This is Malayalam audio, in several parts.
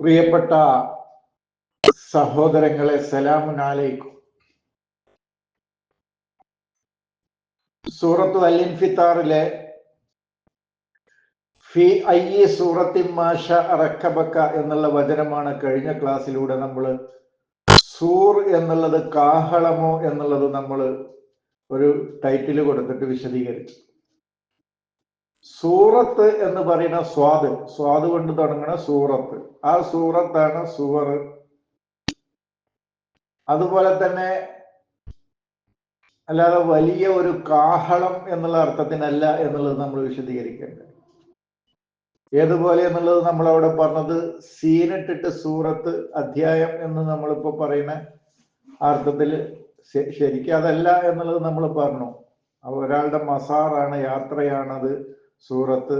പ്രിയപ്പെട്ട സഹോദരങ്ങളെ സലാമുനാലേക്കും സൂറത്തു അൽ ഇൻഫിത്താറിലെ ഫി ഐ സൂറത്തി മാഷ അറക്കബക്ക എന്നുള്ള വചനമാണ് കഴിഞ്ഞ ക്ലാസ്സിലൂടെ നമ്മൾ സൂർ എന്നുള്ളത് കാഹളമോ എന്നുള്ളത് നമ്മൾ ഒരു ടൈറ്റിൽ കൊടുത്തിട്ട് വിശദീകരിച്ചു. സൂറത്ത് എന്ന് പറയുന്ന സ്വാദ്. സ്വാദ് കൊണ്ട് തുടങ്ങുന്ന സൂറത്ത്. ആ സൂറത്താണ് സുവർ. അതുപോലെ തന്നെ അല്ലാതെ വലിയ ഒരു കാഹളം എന്നുള്ള അർത്ഥത്തിനല്ല എന്നുള്ളത് നമ്മൾ വിശദീകരിക്കേണ്ടത്. ഏതുപോലെ എന്നുള്ളത് നമ്മൾ അവിടെ പറഞ്ഞത് സീനിട്ടിട്ട് സൂറത്ത് അധ്യായം എന്ന് നമ്മളിപ്പോ പറയുന്ന അർത്ഥത്തിൽ ശരിക്കും അതല്ല എന്നുള്ളത് നമ്മൾ പറഞ്ഞു. ഒരാളുടെ മസാറാണ് യാത്രയാണത്. സൂറത്ത്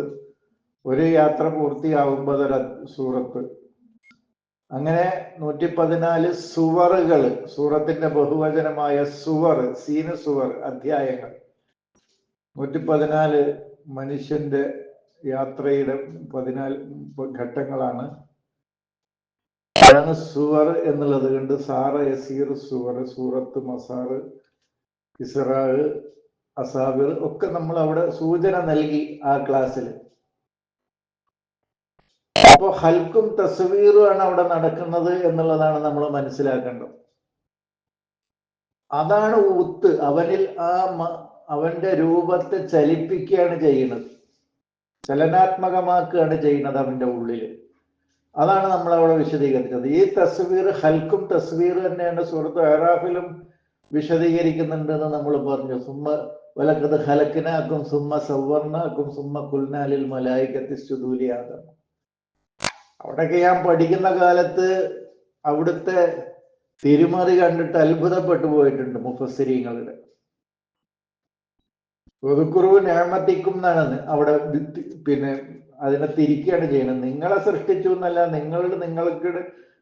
ഒരു യാത്ര പൂർത്തിയാവുമ്പോൾ ഒരു സൂറത്ത്. അങ്ങനെ നൂറ്റി പതിനാല് സുവറുകൾ സൂറത്തിന്റെ ബഹുവചനമായ സുവർ സീന സുവർ അധ്യായങ്ങൾ. നൂറ്റി പതിനാല് മനുഷ്യന്റെ യാത്രയുടെ പതിനാല് ഘട്ടങ്ങളാണ്. അതാണ് സുവർ എന്നുള്ളത് കൊണ്ട് സാറ യസീർ സുവർ സൂറത്ത് മസാറ് ഇസ്രാൾ അസാബിർ ഒക്കെ നമ്മൾ അവിടെ സൂചന നൽകി ആ ക്ലാസ്സിൽ. അപ്പോ ഹൽക്കും തസ്വീറും ആണ് അവിടെ നടക്കുന്നത് എന്നുള്ളതാണ് നമ്മൾ മനസ്സിലാക്കേണ്ടത്. അതാണ് ഊത്ത് അവനിൽ ആ അവന്റെ രൂപത്തെ ചലിപ്പിക്കുകയാണ് ചെയ്യുന്നത്. ചലനാത്മകമാക്കുകയാണ് ചെയ്യുന്നത് അവന്റെ ഉള്ളിൽ. അതാണ് നമ്മൾ അവിടെ വിശദീകരിച്ചത്. ഈ തസ്വീർ ഹൽക്കും തസ്വീർ തന്നെയാണ് സുഹൃത്ത് ഏറാഫിലും വിശദീകരിക്കുന്നുണ്ടെന്ന് നമ്മൾ പറഞ്ഞു. സുമ്മ വലക്കത് ഹലക്കിനാക്കും സുമ്മ സവർണാക്കും സുമ്മ കുൽനാലിൽ മലായിക്കത്തി അവിടെയൊക്കെ ഞാൻ പഠിക്കുന്ന കാലത്ത് അവിടുത്തെ തിരുമറി കണ്ടിട്ട് അത്ഭുതപ്പെട്ടു പോയിട്ടുണ്ട് മുഫസിരിങ്ങളുടെ ഒതുക്കുറവ് ഞാമത്തിക്കും എന്നാണ് അവിടെ പിന്നെ അതിനെ തിരിക്കുകയാണ് ചെയ്യുന്നത്. നിങ്ങളെ സൃഷ്ടിച്ചു എന്നല്ല നിങ്ങളുടെ നിങ്ങൾക്ക്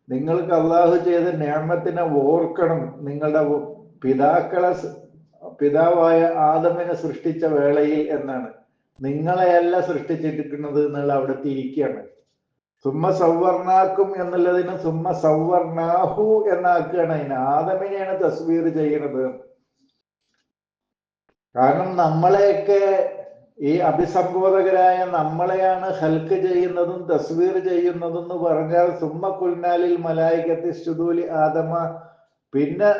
നിങ്ങൾക്ക് അള്ളാഹു ചെയ്ത ഞാമത്തിനെ ഓർക്കണം. നിങ്ങളുടെ പിതാക്കളെ പിതാവായ ആദമിനെ സൃഷ്ടിച്ച വേളയിൽ എന്നാണ്. നിങ്ങളെയല്ല സൃഷ്ടിച്ചിരിക്കുന്നത് എന്നുള്ള അവിടെ തിരിക്കുകയാണ് സുമ്മ സൗവർണാക്കും എന്നുള്ളതിന് സുമ്മ സൗവർണാഹു എന്നാക്കുകയാണ് അതിന്. ആദമിനെയാണ് തസ്വീർ ചെയ്യുന്നത്. കാരണം നമ്മളെയൊക്കെ ഈ അഭിസംബോധകരായ നമ്മളെയാണ് ഹൽക്ക് ചെയ്യുന്നതും തസ്വീർ ചെയ്യുന്നതും എന്ന് പറഞ്ഞാൽ സുമ്മ കുൽനാലിൽ മലായികത്തി സ്തുതൂലി ആദമ. പിന്നെ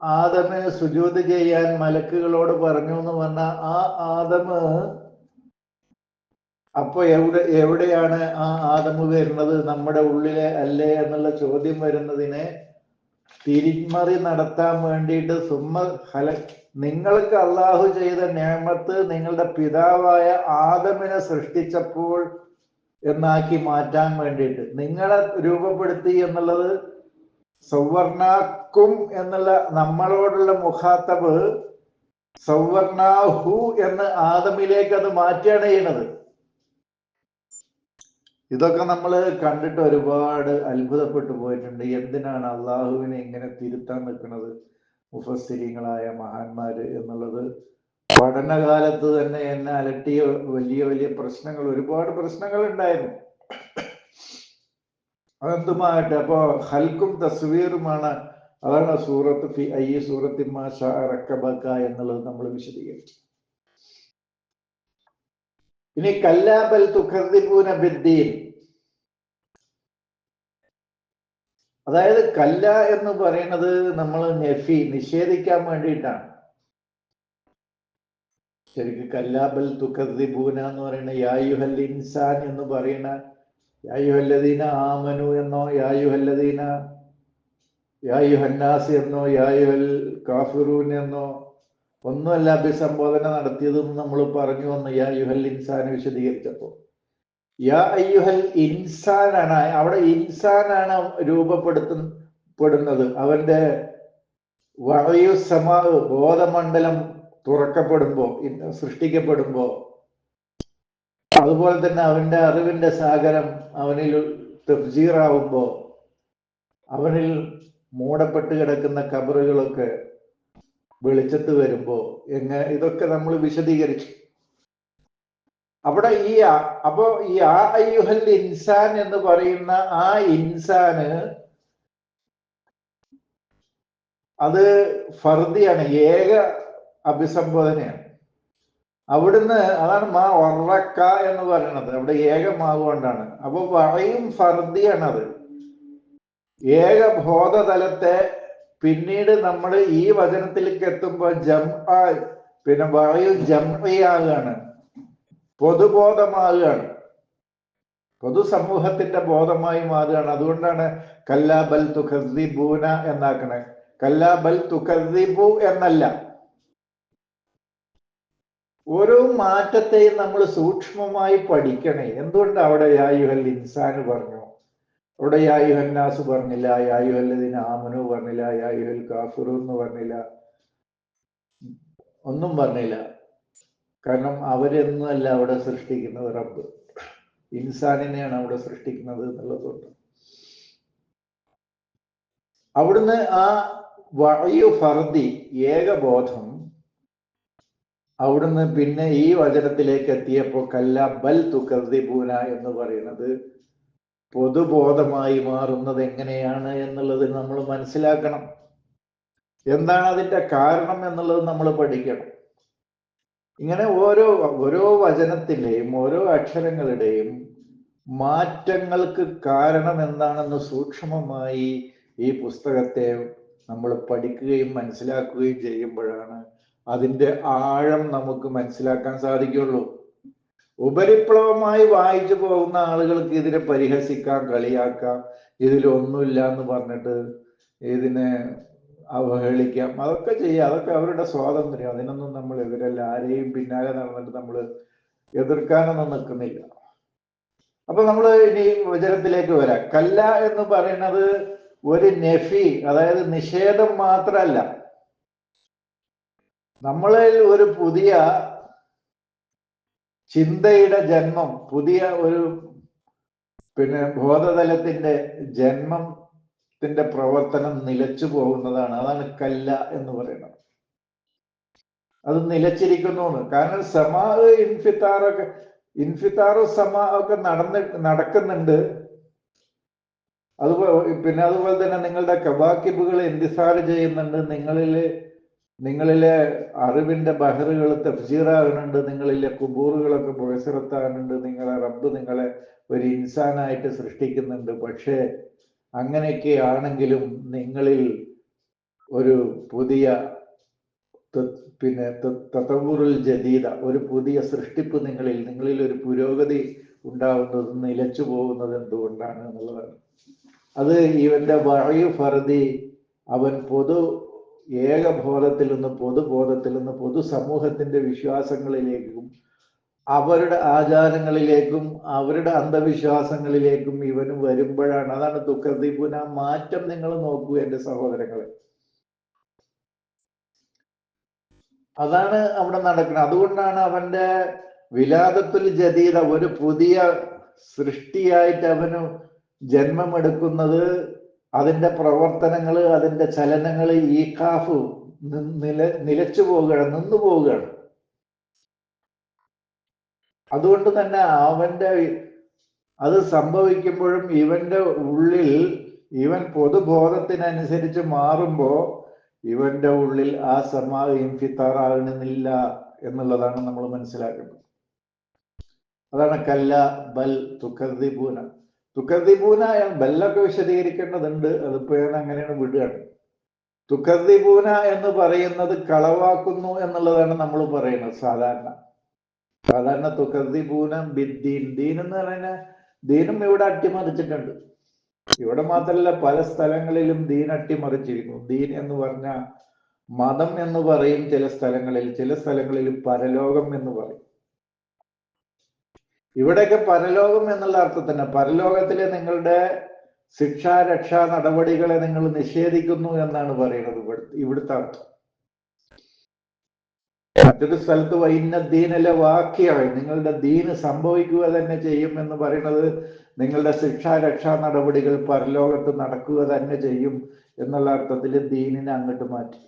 ആദമിന് സുജൂത് ചെയ്യാൻ മലക്കുകളോട് പറഞ്ഞു എന്ന് പറഞ്ഞ ആ ആദമ് അപ്പൊ എവിടെ എവിടെയാണ് ആ ആദമ് വരുന്നത്? നമ്മുടെ ഉള്ളിലെ അല്ലേ എന്നുള്ള ചോദ്യം വരുന്നതിനെ തിരിമറി നടത്താൻ വേണ്ടിയിട്ട് സുമ്മ ഹല നിങ്ങൾക്ക് അള്ളാഹു ചെയ്ത നേമത്ത് നിങ്ങളുടെ പിതാവായ ആദമിനെ സൃഷ്ടിച്ചപ്പോൾ എന്നാക്കി മാറ്റാൻ വേണ്ടിയിട്ട്. നിങ്ങളെ രൂപപ്പെടുത്തി എന്നുള്ളത് സൗവർണാക്കും എന്നുള്ള നമ്മളോടുള്ള മുഖാത്തബ് സൗവർണാഹു എന്ന് ആദമിലേക്ക് അത് മാറ്റുകയാണ് ചെയ്യണത് ഇതൊക്കെ നമ്മൾ കണ്ടിട്ട് ഒരുപാട് അത്ഭുതപ്പെട്ടു പോയിട്ടുണ്ട്. എന്തിനാണ് അള്ളാഹുവിനെ ഇങ്ങനെ തിരുത്താൻ നിൽക്കുന്നത്? മുഫസ്സിരിങ്ങളായ മഹാന്മാര് എന്നുള്ളത് പഠനകാലത്ത് തന്നെ എന്നെ അലട്ടിയ വലിയ വലിയ പ്രശ്നങ്ങൾ ഒരുപാട് പ്രശ്നങ്ങൾ ഉണ്ടായിരുന്നു. അതെന്തുമായിട്ട് അപ്പോ ഹൽക്കും തസ്വീറുമാണ്. അതാണ് സൂറത്ത് ഫി ഐ സൂറത്തി എന്നുള്ളത് നമ്മൾ വിശദീകരിച്ചു ഇനി കല്ലാബൽ തുഖർദിബൂന ബിദ്ദീൻ. അതായത് കല്ല എന്ന് പറയുന്നത് നമ്മൾ നെഫി നിഷേധിക്കാൻ വേണ്ടിയിട്ടാണ്. ശരിക്കും കല്ലാബൽ തുഖർദിബൂന എന്ന് പറയുന്ന യായുഹൽ ഇൻസാൻ എന്ന് പറയുന്ന യായുഹല്ലദീന ആമനു എന്നോ യായുഹല്ലദീന യായുഹന്നാസ് എന്നോ യായുഹൽ കാഫിറൂൻ എന്നോ ഒന്നുമല്ല അഭിസംബോധന നടത്തിയതെന്ന് നമ്മൾ പറഞ്ഞു വന്നു. യാ യുഹൽ ഇൻസാൻ വിശദീകരിച്ചപ്പോ യാ അയ്യുഹൽ ഇൻസാനാണ്. അവിടെ ഇൻസാനാണ് രൂപപ്പെടുത്തപ്പെടുന്നത് അവന്റെ വായു സമാ ബോധമണ്ഡലം തുറക്കപ്പെടുമ്പോ സൃഷ്ടിക്കപ്പെടുമ്പോ അതുപോലെ തന്നെ അവന്റെ അറിവിന്റെ സാഗരം അവനിൽ തെഫ്ജീറാവുമ്പോ അവനിൽ മൂടപ്പെട്ട് കിടക്കുന്ന കബറുകളൊക്കെ വെളിച്ചത്ത് വരുമ്പോ എങ്ങനെ ഇതൊക്കെ നമ്മൾ വിശദീകരിച്ചു അവിടെ ഈ അപ്പോ ഈ ആ അയ്യുഹൽ ഇൻസാൻ എന്ന് പറയുന്ന ആ ഇൻസാന് അത് ഫർദിയാണ് ഏക അഭിസംബോധനയാണ്. അവിടുന്ന് അതാണ് മാ ഒറക്ക എന്ന് പറയുന്നത്. അവിടെ ഏകമാകൊണ്ടാണ് അപ്പൊ വഴയും ഫർദിയാണത്. ഏക ബോധതലത്തെ പിന്നീട് നമ്മൾ ഈ വചനത്തിലേക്ക് എത്തുമ്പോൾ ജം പിന്നെ വഴയു ജംഇയാകാണ്. പൊതുബോധമാകുകയാണ് പൊതുസമൂഹത്തിന്റെ ബോധമായി മാറുകയാണ്. അതുകൊണ്ടാണ് കല്ലാ ബൽ എന്നാക്കണേ. കല്ലാ ബൽ എന്നല്ല. ഓരോ മാറ്റത്തെയും നമ്മൾ സൂക്ഷ്മമായി പഠിക്കണേ. എന്തുകൊണ്ട് അവിടെ യായുഹൽ ഇൻസാന് പറഞ്ഞു? അവിടെ യായുഹന്നാസ് പറഞ്ഞില്ല യായുഹല്ലതിന് ആമനു പറഞ്ഞില്ല യായുഹൽ കാഫുറു എന്ന് പറഞ്ഞില്ല. ഒന്നും പറഞ്ഞില്ല. കാരണം അവരെന്നല്ല അവിടെ സൃഷ്ടിക്കുന്നത് റബ്ബ്. ഇൻസാനിനെയാണ് അവിടെ സൃഷ്ടിക്കുന്നത് എന്നുള്ളതുകൊണ്ട്. അവിടുന്ന് ആ വഴയു ഫർദി ഏകബോധം അവിടുന്ന് പിന്നെ ഈ വചനത്തിലേക്ക് എത്തിയപ്പോൾ കല്ല ബൽ തുക്കർദിബൂന എന്ന് പറയുന്നത് പൊതുബോധമായി മാറുന്നത് എങ്ങനെയാണ് എന്നുള്ളത് നമ്മൾ മനസ്സിലാക്കണം. എന്താണ് അതിന്റെ കാരണം എന്നുള്ളത് നമ്മൾ പഠിക്കണം. ഇങ്ങനെ ഓരോ ഓരോ വചനത്തിന്റെയും ഓരോ അക്ഷരങ്ങളുടെയും മാറ്റങ്ങൾക്ക് കാരണം എന്താണെന്ന് സൂക്ഷ്മമായി ഈ പുസ്തകത്തെ നമ്മൾ പഠിക്കുകയും മനസ്സിലാക്കുകയും ചെയ്യുമ്പോഴാണ് അതിന്റെ ആഴം നമുക്ക് മനസ്സിലാക്കാൻ സാധിക്കുള്ളൂ. ഉപരിപ്ലവമായി വായിച്ചു പോകുന്ന ആളുകൾക്ക് ഇതിനെ പരിഹസിക്കാം കളിയാക്കാം. ഇതിലൊന്നുമില്ല എന്ന് പറഞ്ഞിട്ട് ഇതിനെ അവഹേളിക്കാം. അതൊക്കെ ചെയ്യാം. അതൊക്കെ അവരുടെ സ്വാതന്ത്ര്യം. അതിനൊന്നും നമ്മൾ എതിരല്ല. ആരെയും പിന്നാലെ നടന്നിട്ട് നമ്മൾ എതിർക്കാനൊന്നും നിൽക്കുന്നില്ല. അപ്പൊ നമ്മൾ ഇനി വചനത്തിലേക്ക് വരാം. കല്ല എന്ന് പറയുന്നത് ഒരു നെഫി അതായത് നിഷേധം മാത്രമല്ല നമ്മളിൽ ഒരു പുതിയ ചിന്തയുടെ ജന്മം പുതിയ ഒരു പിന്നെ ബോധതലത്തിന്റെ ജന്മത്തിന്റെ പ്രവർത്തനം നിലച്ചു പോകുന്നതാണ്. അതാണ് കല്ല എന്ന് പറയുന്നത്. അത് നിലച്ചിരിക്കുന്നു കാരണം സമാ ഇൻഫിത്താറൊക്കെ ഇൻഫിത്താറോ സമാ ഒക്കെ നടന്ന് നടക്കുന്നുണ്ട്. അതുപോലെ പിന്നെ അതുപോലെ തന്നെ നിങ്ങളുടെ കബാക്കിബുകൾ എന്തിസാറ് ചെയ്യുന്നുണ്ട്. നിങ്ങളിൽ നിങ്ങളിലെ അറിവിന്റെ ബഹറുകൾ തഫ്ജീറാകുന്നുണ്ട് നിങ്ങളിലെ കുബൂറുകളൊക്കെ പുഴസിറത്താകുന്നുണ്ട് നിങ്ങളെ റബ്ബ് നിങ്ങളെ ഒരു ഇൻസാനായിട്ട് സൃഷ്ടിക്കുന്നുണ്ട്. പക്ഷേ അങ്ങനെയൊക്കെ ആണെങ്കിലും നിങ്ങളിൽ ഒരു പുതിയ പിന്നെ തത്തവൂറിൽ ജദീദ ഒരു പുതിയ സൃഷ്ടിപ്പ് നിങ്ങളിൽ നിങ്ങളിൽ ഒരു പുരോഗതി ഉണ്ടാവുന്നത് നിലച്ചു പോകുന്നത് എന്തുകൊണ്ടാണ് എന്നുള്ളതാണ്. അത് ഇവന്റെ വഴയു ഫർദി അവൻ പൊതു ഏകബോധത്തിൽ നിന്ന് പൊതുബോധത്തിൽ നിന്ന് പൊതുസമൂഹത്തിന്റെ വിശ്വാസങ്ങളിലേക്കും അവരുടെ ആചാരങ്ങളിലേക്കും അവരുടെ അന്ധവിശ്വാസങ്ങളിലേക്കും ഇവനും വരുമ്പോഴാണ്. അതാണ് ദുഃഖദീപുന മാറ്റം നിങ്ങൾ നോക്കൂ എന്റെ സഹോദരങ്ങളെ. അതാണ് അവിടെ നടക്കുന്നത്. അതുകൊണ്ടാണ് അവന്റെ വിലാതത്തിൽ ജതീത ഒരു പുതിയ സൃഷ്ടിയായിട്ട് അവന് ജന്മമെടുക്കുന്നത് അതിന്റെ പ്രവർത്തനങ്ങൾ അതിന്റെ ചലനങ്ങൾ ഈ കാഫ് നില നിലച്ചു പോവുകയാണ് നിന്നു പോവുകയാണ്. അതുകൊണ്ട് തന്നെ അവന്റെ അത് സംഭവിക്കുമ്പോഴും ഇവന്റെ ഉള്ളിൽ ഇവൻ പൊതുബോധത്തിനനുസരിച്ച് മാറുമ്പോ ഇവന്റെ ഉള്ളിൽ ആ സമാ ഫിത്താറാകണമെന്നില്ല എന്നുള്ളതാണ് നമ്മൾ മനസ്സിലാക്കേണ്ടത്. അതാണ് കല്ല ബൽ തുക്കർദിബൂന തുക്കർദിബൂന ബല്ലൊക്കെ വിശദീകരിക്കേണ്ടതുണ്ട്. അതിപ്പോ അങ്ങനെയാണ് വിടുകയാണ് തുക്കർദിബൂന എന്ന് പറയുന്നത് കളവാക്കുന്നു എന്നുള്ളതാണ് നമ്മൾ പറയുന്നത് സാധാരണ. സാധാരണ തുക്കർദിബൂന ബിദ്ദീൻ. ദീൻ എന്ന് പറയുന്ന ദീനും ഇവിടെ അട്ടിമറിച്ചിട്ടുണ്ട്. ഇവിടെ മാത്രമല്ല പല സ്ഥലങ്ങളിലും ദീൻ അട്ടിമറിച്ചിരിക്കുന്നു. ദീൻ എന്ന് പറഞ്ഞ മതം എന്ന് പറയും ചില സ്ഥലങ്ങളിൽ. ചില സ്ഥലങ്ങളിൽ പരലോകം എന്ന് പറയും. ഇവിടെയൊക്കെ പരലോകം എന്നുള്ള അർത്ഥത്തിന്. പരലോകത്തിലെ നിങ്ങളുടെ ശിക്ഷാ രക്ഷാ നടപടികളെ നിങ്ങൾ നിഷേധിക്കുന്നു എന്നാണ് പറയുന്നത് ഇവിടെ- ഇവിടുത്തെ അർത്ഥം. മറ്റൊരു സ്ഥലത്ത് വൈന്ന ദീനലെ വാക്യമായി നിങ്ങളുടെ ദീന് സംഭവിക്കുക തന്നെ ചെയ്യും എന്ന് പറയുന്നത് നിങ്ങളുടെ ശിക്ഷാ രക്ഷാ നടപടികൾ പരലോകത്ത് നടക്കുക തന്നെ ചെയ്യും എന്നുള്ള അർത്ഥത്തിൽ ദീനിനെ അങ്ങോട്ട് മാറ്റി.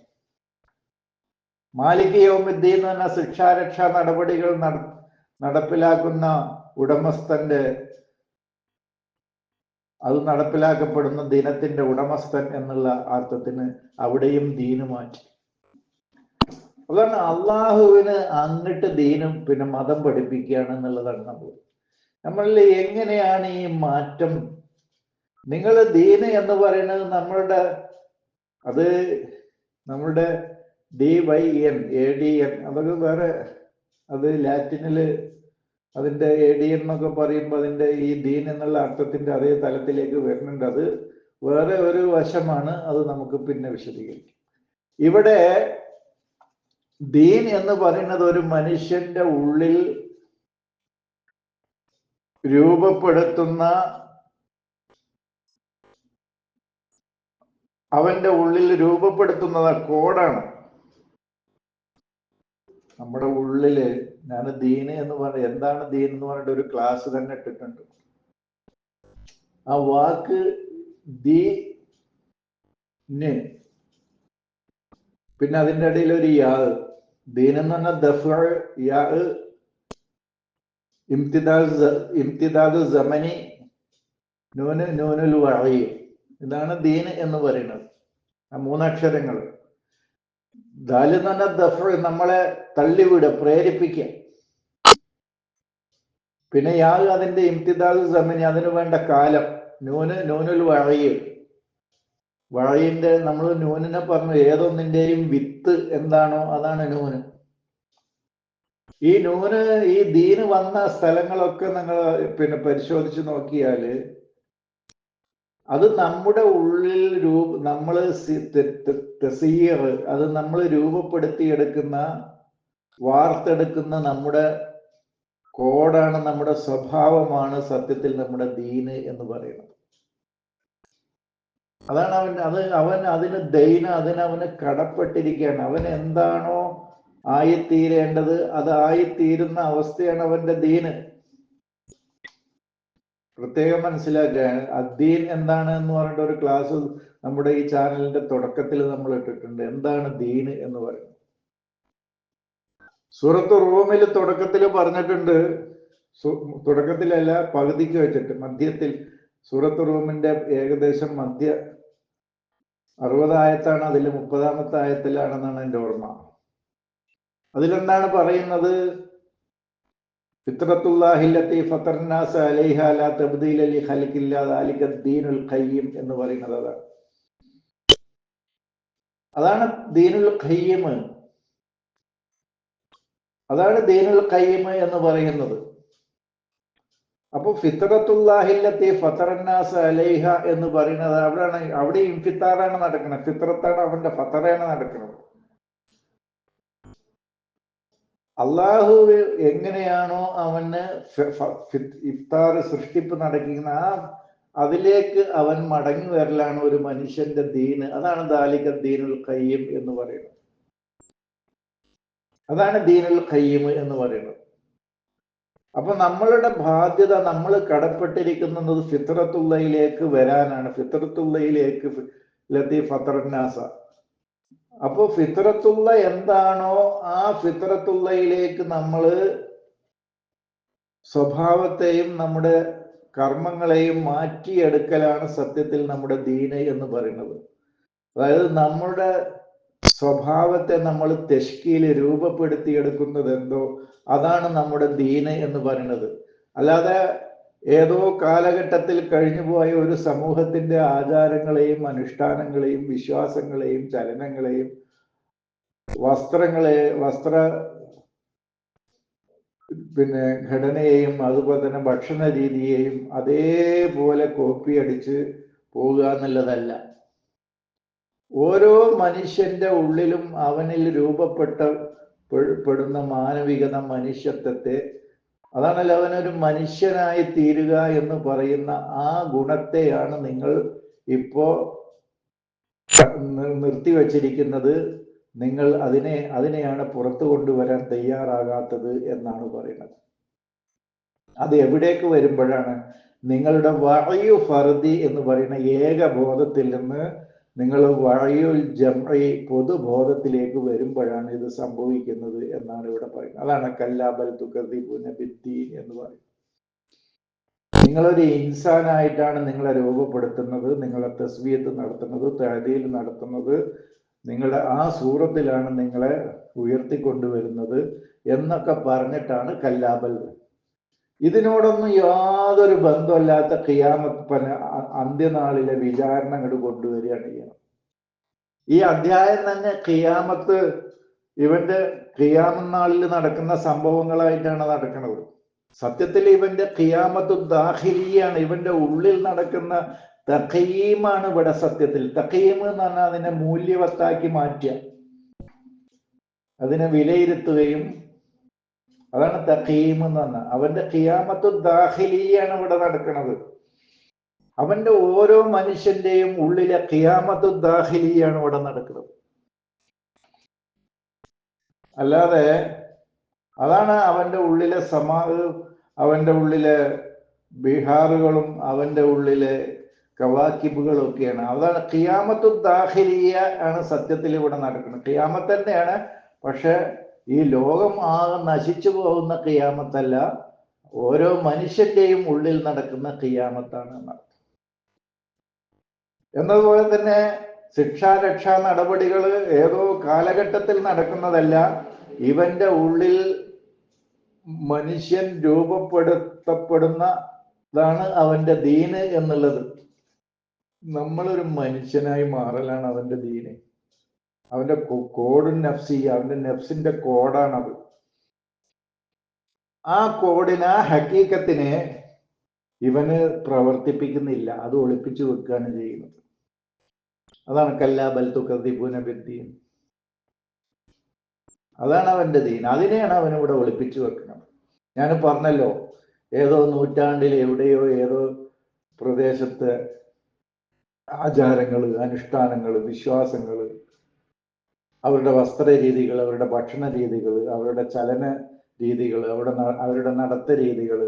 മാലിക് യൗമുദ്ദീൻ എന്ന് ശിക്ഷാ രക്ഷാ നടപടികൾ നട നടപ്പിലാക്കുന്ന ഉടമസ്ഥന്റെ അത് നടപ്പിലാക്കപ്പെടുന്ന ദിനത്തിന്റെ ഉടമസ്ഥൻ എന്നുള്ള അർത്ഥത്തിന് അവിടെയും ദീന് മാറ്റി. അതാണ് അള്ളാഹുവിന് അങ്ങട്ട് ദീനും പിന്നെ മതം പഠിപ്പിക്കുകയാണ് എന്നുള്ളതാണ് നമ്മൾ നമ്മളിൽ എങ്ങനെയാണ് ഈ മാറ്റം? നിങ്ങൾ ദീന് എന്ന് പറയുന്നത് നമ്മളുടെ അത് നമ്മളുടെ D Y N A D N അതൊക്കെ വേറെ അത് ലാറ്റിനിൽ അതിന്റെ എ ഡി എന്നൊക്കെ പറയുമ്പോൾ അതിന്റെ ഈ ദീൻ എന്നുള്ള അർത്ഥത്തിന്റെ അതേ തലത്തിലേക്ക് വരുന്നുണ്ട്. അത് വേറെ ഒരു വശമാണ് അത് നമുക്ക് പിന്നെ വിശദീകരിക്കാം. ഇവിടെ ദീൻ എന്ന് പറയുന്നത് ഒരു മനുഷ്യന്റെ ഉള്ളിൽ രൂപപ്പെടുത്തുന്ന അവന്റെ ഉള്ളിൽ രൂപപ്പെടുത്തുന്നത് കോഡാണ്. നമ്മുടെ ഉള്ളിൽ ഞാൻ ദീന് എന്ന് പറഞ്ഞ എന്താണ് ദീൻ എന്ന് പറഞ്ഞിട്ട് ഒരു ക്ലാസ് തന്നെ ഇട്ടിട്ടുണ്ട്. ആ വാക്ക് ദീ പിന്നെ അതിന്റെ ഇടയിൽ ഒരു യാ. ദീൻ എന്ന് പറഞ്ഞ ദഫ് യാ ഇംതിദാദ് ഇംതിദാദ് ജമനി നൂന് നൂനുൽ വഴി ഇതാണ് ദീൻ എന്ന് പറയുന്നത്. ആ മൂന്നക്ഷരങ്ങൾ ദാൽ എന്ന് നമ്മളെ തള്ളിവിടുക പ്രേരിപ്പിക്കുക. പിന്നെ യാൾ അതിന്റെ ഇംതിദാൽ സമിനി അതിന് വേണ്ട കാലം. നൂന് നൂനുൽ വഴയും വഴയിന്റെ നമ്മൾ നൂനിനെ പറഞ്ഞു ഏതൊന്നിന്റെയും വിത്ത് എന്താണോ അതാണ് നൂന്. ഈ നൂന് ഈ ദീന് വന്ന സ്ഥലങ്ങളൊക്കെ നിങ്ങൾ പിന്നെ പരിശോധിച്ച് നോക്കിയാൽ അത് നമ്മുടെ ഉള്ളിൽ രൂപ നമ്മൾ തസീർ അത് നമ്മൾ രൂപപ്പെടുത്തിയെടുക്കുന്ന വാർത്തെടുക്കുന്ന നമ്മുടെ കോഡാണ് നമ്മുടെ സ്വഭാവമാണ് സത്യത്തിൽ നമ്മുടെ ദീന് എന്ന് പറയുന്നത്. അതാണ് അവൻ അത് അവൻ അതിന് ദൈന അതിനവന് കടപ്പെട്ടിരിക്കുകയാണ്. അവൻ എന്താണോ ആയിത്തീരേണ്ടത് അത് ആയിത്തീരുന്ന അവസ്ഥയാണ് അവന്റെ ദീന്. പ്രത്യേകം മനസ്സിലാക്കുക. അദ്ദീൻ എന്താണ് എന്ന് പറഞ്ഞിട്ട് ഒരു ക്ലാസ് നമ്മുടെ ഈ ചാനലിന്റെ തുടക്കത്തിൽ നമ്മൾ ഇട്ടിട്ടുണ്ട്. എന്താണ് ദീന് എന്ന് പറയുന്നത്? സൂറത്ത് റൂമിൽ തുടക്കത്തിൽ പറഞ്ഞിട്ടുണ്ട്. തുടക്കത്തിലല്ല പകുതിക്ക് വെച്ചിട്ട് മധ്യത്തിൽ. സൂറത്ത് റൂമിന്റെ ഏകദേശം മധ്യ അറുപതായത്താണ് അതിൽ മുപ്പതാമത്തെ ആയത്തിലാണെന്നാണ് എന്റെ ഓർമ്മ. അതിലെന്താണ് പറയുന്നത്? എന്ന് പറയുന്നത് അതാണ്. അതാണ് ദീനുൽ ഖയ്യിം. അതാണ് ദീനുൽ ഖയ്യിം എന്ന് പറയുന്നത്. അപ്പൊ ഫിത്രത്തുല്ലാഹില്ലത്തി ഫത്തറന്നാസ് അലൈഹ എന്ന് പറയുന്നത് അവിടെയാണ് അവിടെ ഇൻഫിത്താറാണ് നടക്കുന്നത്. ഫിത്രത്താണ് അവന്റെ ഫത്തറയാണ് നടക്കുന്നത്. അള്ളാഹു എങ്ങനെയാണോ അവന് ഇഫ്താർ സൃഷ്ടിപ്പ് നടക്കുന്ന ആ അതിലേക്ക് അവൻ മടങ്ങി വരലാണ് ഒരു മനുഷ്യന്റെ ദീന്. അതാണ് ദാലിക ദീനുൽ ഖയ്യം എന്ന് പറയുന്നത്. അതാണ് ദീനുൽ ഖയ്യം എന്ന് പറയുന്നത്. അപ്പൊ നമ്മളുടെ ബാധ്യത നമ്മൾ കടപ്പെട്ടിരിക്കുന്നത് ഫിത്രത്തുള്ളയിലേക്ക് വരാനാണ്. ഫിത്രത്തുള്ളയിലേക്ക് ലത്തി ഫത്രന്നാസ അപ്പൊ ഫിത്രത്തുള്ള എന്താണോ ആ ഫിത്രത്തുള്ളയിലേക്ക് നമ്മൾ സ്വഭാവത്തെയും നമ്മുടെ കർമ്മങ്ങളെയും മാറ്റിയെടുക്കലാണ് സത്യത്തിൽ നമ്മുടെ ദീന എന്ന് പറയുന്നത്. അതായത് നമ്മുടെ സ്വഭാവത്തെ നമ്മൾ തെഷ്കിയിൽ രൂപപ്പെടുത്തിയെടുക്കുന്നത് എന്തോ അതാണ് നമ്മുടെ ദീന എന്ന് പറയുന്നത്. അല്ലാതെ ഏതോ കാലഘട്ടത്തിൽ കഴിഞ്ഞുപോയ ഒരു സമൂഹത്തിന്റെ ആചാരങ്ങളെയും അനുഷ്ഠാനങ്ങളെയും വിശ്വാസങ്ങളെയും ചലനങ്ങളെയും വസ്ത്രങ്ങളെ വസ്ത്ര പിന്നെ ഘടനയെയും അതുപോലെ തന്നെ ഭക്ഷണ രീതിയെയും അതേപോലെ കോപ്പി അടിച്ച് പോകുക എന്നുള്ളതല്ല. ഓരോ മനുഷ്യന്റെ ഉള്ളിലും അവനിൽ രൂപപ്പെട്ട പെടുന്ന മാനവികത മനുഷ്യത്വത്തെ അതാണല്ലോ അവനൊരു മനുഷ്യനായി തീരുക എന്ന് പറയുന്ന ആ ഗുണത്തെയാണ് നിങ്ങൾ ഇപ്പോ നിർത്തിവച്ചിരിക്കുന്നത് നിങ്ങൾ അതിനെ അതിനെയാണ് പുറത്തു കൊണ്ടുവരാൻ തയ്യാറാകാത്തത് എന്നാണ് പറയുന്നത്. അത് എവിടേക്ക് വരുമ്പോഴാണ്? നിങ്ങളുടെ വായു ഫർദി എന്ന് പറയുന്ന ഏകബോധത്തിൽ നിന്ന് നിങ്ങൾ വഴിയുൽ ജംഇ പൊതുബോധത്തിലേക്ക് വരുമ്പോഴാണ് ഇത് സംഭവിക്കുന്നത് എന്നാണ് ഇവിടെ പറയുന്നത്. അതാണ് കല്ലാബൽ തുക്കദീപുന പുനഭിത്തി എന്ന് പറയുന്നത്. നിങ്ങളൊരു ഇൻസാനായിട്ടാണ് നിങ്ങളെ രൂപപ്പെടുത്തുന്നത് നിങ്ങളെ തസ്വീത്ത് നടത്തുന്നത് തഴതിയിൽ നടത്തുന്നത്. നിങ്ങളുടെ ആ സൂറത്തിലാണ് നിങ്ങളെ ഉയർത്തിക്കൊണ്ടുവരുന്നത് എന്നൊക്കെ പറഞ്ഞിട്ടാണ് കല്ലാബൽ ഇതിനോടൊന്നും യാതൊരു ബന്ധമില്ലാത്ത ഖിയാമത്ത് അന്ത്യനാളിലെ വിചാരണ അങ്ങോട്ട് കൊണ്ടുവരികയാണ് ചെയ്യണം ഈ അധ്യായം തന്നെ ഖിയാമത്ത് ഇവന്റെ ഖിയാമനാളിൽ നടക്കുന്ന സംഭവങ്ങളായിട്ടാണ് നടക്കുന്നത്. സത്യത്തിൽ ഇവന്റെ ഖിയാമത്ത് ദാഹിരിയാണ് ഇവന്റെ ഉള്ളിൽ നടക്കുന്ന തഖീമാണ് ഇവിടെ സത്യത്തിൽ. തഖീം എന്ന് പറഞ്ഞാൽ അതിനെ മൂല്യവത്താക്കി മാറ്റുക. അതിനെ വിലയിരുത്തുകയും അതാണ് തഖീം എന്ന് പറഞ്ഞ. അവന്റെ ഖിയാമത്തു ദാഹിലിയാണ് ഇവിടെ നടക്കുന്നത് അവന്റെ ഓരോ മനുഷ്യന്റെയും ഉള്ളിലെ ഖിയാമത്തു ദാഹിലിയാണ് ഇവിടെ നടക്കുന്നത്. അല്ലാതെ അതാണ് അവന്റെ ഉള്ളിലെ സമാ അവന്റെ ഉള്ളിലെ ബീഹാറുകളും അവന്റെ ഉള്ളിലെ കവാക്കിബുകളും ഒക്കെയാണ്. അതാണ് ഖിയാമത്തു ദാഹിലിയ ആണ് സത്യത്തിൽ ഇവിടെ നടക്കുന്നത്. ഖിയാമത്ത് തന്നെയാണ് പക്ഷെ ഈ ലോകം ആകെ നശിച്ചു പോകുന്ന കിയാമത്തല്ല ഓരോ മനുഷ്യന്റെയും ഉള്ളിൽ നടക്കുന്ന കിയാമത്താണ് എന്നർത്ഥം. എന്നതുപോലെ തന്നെ ശിക്ഷാരക്ഷാ നടപടികൾ ഏതോ കാലഘട്ടത്തിൽ നടക്കുന്നതല്ല ഇവന്റെ ഉള്ളിൽ മനുഷ്യൻ രൂപപ്പെടുത്തപ്പെടുന്നതാണ് അവന്റെ ദീന് എന്നുള്ളത്. നമ്മളൊരു മനുഷ്യനായി മാറലാണ് അവന്റെ ദീന്. അവന്റെ കോഡ് നഫ്സി അവന്റെ നഫ്സിന്റെ കോഡാണത്. ആ കോഡിന് ആ ഹക്കീക്കത്തിനെ ഇവന് പ്രവർത്തിപ്പിക്കുന്നില്ല. അത് ഒളിപ്പിച്ചു വെക്കുകയാണ് ചെയ്യുന്നത്. അതാണ് കല്ലാ ബൽത്തു കർദിപൂന ബിദ്ദീൻ. അതാണ് അവന്റെ ദീൻ. അതിനെയാണ് അവൻ ഇവിടെ ഒളിപ്പിച്ചു വെക്കുന്നത്. ഞാൻ പറഞ്ഞല്ലോ ഏതോ നൂറ്റാണ്ടിൽ എവിടെയോ ഏതോ പ്രദേശത്ത് ആചാരങ്ങൾ അനുഷ്ഠാനങ്ങൾ വിശ്വാസങ്ങൾ അവരുടെ വസ്ത്ര രീതികൾ അവരുടെ ഭക്ഷണ രീതികൾ അവരുടെ ചലന രീതികൾ അവരുടെ അവരുടെ നടത്ത രീതികൾ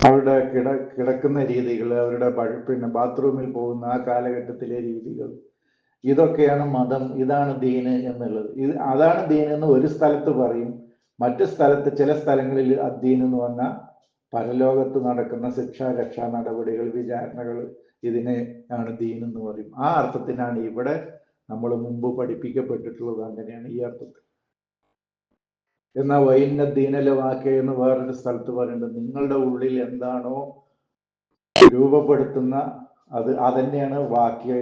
അവരുടെ കിട കിടക്കുന്ന രീതികൾ അവരുടെ പിന്നെ ബാത്റൂമിൽ പോകുന്ന ആ കാലഘട്ടത്തിലെ രീതികൾ. ഇതൊക്കെയാണ് മതം ഇതാണ് ദീന് എന്നുള്ളത്. ഇത് അതാണ് ദീൻ എന്ന് ഒരു സ്ഥലത്ത് പറയും. മറ്റു സ്ഥലത്ത് ചില സ്ഥലങ്ങളിൽ അദ്ദീൻ എന്ന് പറഞ്ഞാൽ പരലോകത്ത് നടക്കുന്ന ശിക്ഷാ രക്ഷാ നടപടികൾ വിചാരണകൾ ഇതിനെ ആണ് ദീൻ എന്ന് പറയും. ആ അർത്ഥത്തിനാണ് ഇവിടെ നമ്മൾ മുമ്പ് പഠിപ്പിക്കപ്പെട്ടിട്ടുള്ളത് അങ്ങനെയാണ് ഈ അർത്ഥത്തിൽ. എന്നാൽ വൈന്ന ദീനല വാക്യ എന്ന് വേറൊരു സ്ഥലത്ത് പറയുന്നത് നിങ്ങളുടെ ഉള്ളിൽ എന്താണോ രൂപപ്പെടുത്തുന്ന അത് അതന്നെയാണ് വാക്യ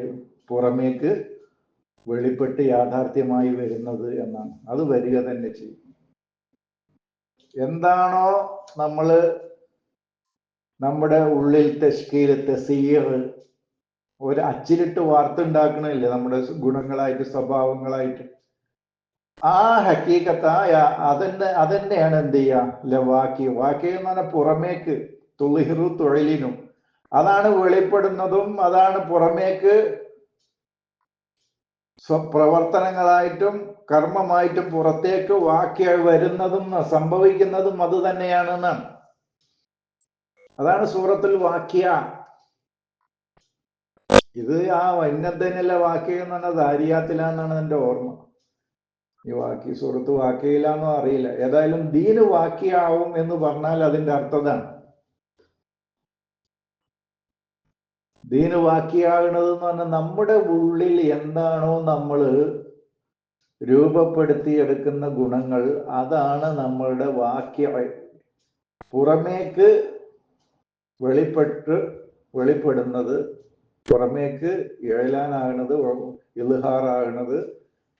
പുറമേക്ക് വെളിപ്പെട്ട് യാഥാർത്ഥ്യമായി വരുന്നത് എന്നാണ്. അത് വരിക തന്നെ ചെയ്യും. എന്താണോ നമ്മൾ നമ്മുടെ ഉള്ളിൽ തെഷ്കീൽ തെസീർ ഒരു അച്ചിലിട്ട് വാർത്തുണ്ടാക്കണില്ലേ? നമ്മുടെ ഗുണങ്ങളായിട്ട് സ്വഭാവങ്ങളായിട്ട്. ആ ഹക്കീക്കത്ത അതന്നെ അതന്നെയാണ് എന്ത് ചെയ്യുക വാക്കി. വാക്കി എന്ന് പറഞ്ഞാൽ പുറമേക്ക് തുളിഹിറു തൊഴിലിനും. അതാണ് വെളിപ്പെടുന്നതും അതാണ് പുറമേക്ക് പ്രവർത്തനങ്ങളായിട്ടും കർമ്മമായിട്ടും പുറത്തേക്ക് വാക്കി വരുന്നതും സംഭവിക്കുന്നതും അത് തന്നെയാണെന്നാണ്. അതാണ് സൂറത്തിൽ വാക്യ ഇത് ആ വൈനദ്ദനല്ല വാക്യ എന്ന് പറഞ്ഞാൽ ദാരിയാത്തിലാന്നാണ് എന്റെ ഓർമ്മ. ഈ വാക്കി സുഹൃത്ത് വാക്കിയിലാന്നോ അറിയില്ല. ഏതായാലും ദീന് വാക്കിയാവും എന്ന് പറഞ്ഞാൽ അതിന്റെ അർത്ഥതാണ് ദീന് വാക്കിയാകുന്നത് എന്ന് പറഞ്ഞാൽ നമ്മുടെ ഉള്ളിൽ എന്താണോ നമ്മൾ രൂപപ്പെടുത്തിയെടുക്കുന്ന ഗുണങ്ങൾ അതാണ് നമ്മളുടെ വാക്യ പുറമേക്ക് വെളിപ്പെട്ട് വെളിപ്പെടുന്നത്. പുറമേക്ക് എഴലാനാകണത് ഇളുഹാറാകണത്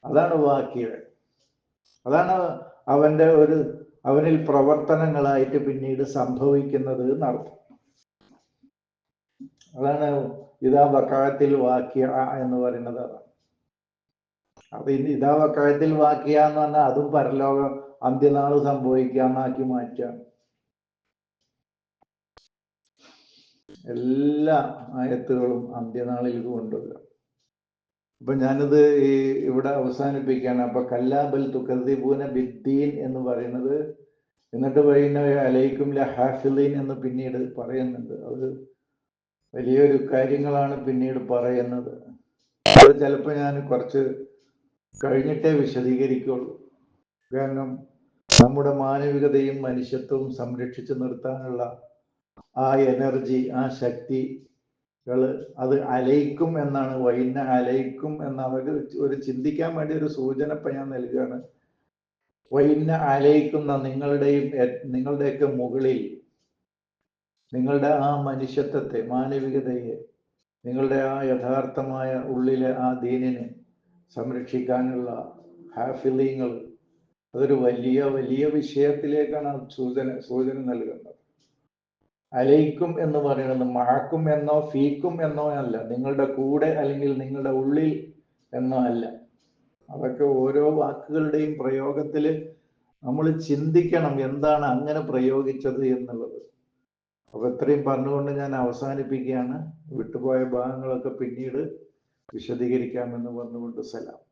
അതാണ് വാക്യ അതാണ് അവന്റെ ഒരു അവനിൽ പ്രവർത്തനങ്ങളായിട്ട് പിന്നീട് സംഭവിക്കുന്നത് എന്നർത്ഥം. അതാണ് ഇതാ വക്കായത്തിൽ വാക്യ എന്ന് പറയുന്നത് അതാണ്. അപ്പൊ ഇനി ഇതാ വക്കായത്തിൽ വാക്യ എന്ന് പറഞ്ഞാൽ അതും പരലോകം അന്ത്യനാൾ സംഭവിക്കാന്നാക്കി മാറ്റാം. എല്ലാ ആയത്തുകളും അന്ത്യനാളിൽ കൊണ്ടുവരിക. അപ്പൊ ഞാനിത് ഈ ഇവിടെ അവസാനിപ്പിക്കുകയാണ്. അപ്പൊ കല്ലാബൽ തുക്കദ്ദീപൂന ബിദ്ദീൻ എന്ന് പറയുന്നത് എന്നിട്ട് പറയുന്ന അലൈക്കും ലഹാഫിദീൻ എന്ന് പിന്നീട് പറയുന്നുണ്ട്. അത് വലിയൊരു കാര്യങ്ങളാണ് പിന്നീട് പറയുന്നത്. അത് ചിലപ്പോൾ ഞാൻ കുറച്ച് കഴിഞ്ഞിട്ടേ വിശദീകരിക്കുള്ളൂ. കാരണം നമ്മുടെ മാനവികതയും മനുഷ്യത്വവും സംരക്ഷിച്ചു നിർത്താനുള്ള ആ എനർജി ആ ശക്തികൾ അത് അലയിക്കും എന്നാണ് വൈന അലയിക്കും എന്ന ഒരു ഒരു ചിന്തിക്കാൻ വേണ്ടി ഒരു സൂചന ഇപ്പം ഞാൻ നൽകുകയാണ്. വൈന അലയിക്കുന്ന നിങ്ങളുടെയും നിങ്ങളുടെയൊക്കെ മുകളിൽ നിങ്ങളുടെ ആ മനുഷ്യത്വത്തെ മാനവികതയെ നിങ്ങളുടെ ആ യഥാർത്ഥമായ ഉള്ളിലെ ആ ദീനിനെ സംരക്ഷിക്കാനുള്ള ഹാഫിലിങ്ങൾ അതൊരു വലിയ വലിയ വിഷയത്തിലേക്കാണ് സൂചന സൂചന നൽകുന്നത്. അലയിക്കും എന്ന് പറയുന്നത് മഴക്കും എന്നോ ഫീക്കും എന്നോ അല്ല. നിങ്ങളുടെ കൂടെ അല്ലെങ്കിൽ നിങ്ങളുടെ ഉള്ളിൽ എന്നോ അല്ല. അതൊക്കെ ഓരോ വാക്കുകളുടെയും പ്രയോഗത്തിൽ നമ്മൾ ചിന്തിക്കണം എന്താണ് അങ്ങനെ പ്രയോഗിച്ചത് എന്നുള്ളത്. അപ്പൊ ഇത്രയും പറഞ്ഞുകൊണ്ട് ഞാൻ അവസാനിപ്പിക്കുകയാണ്. വിട്ടുപോയ ഭാഗങ്ങളൊക്കെ പിന്നീട് വിശദീകരിക്കാമെന്ന് പറഞ്ഞുകൊണ്ട് സലാം.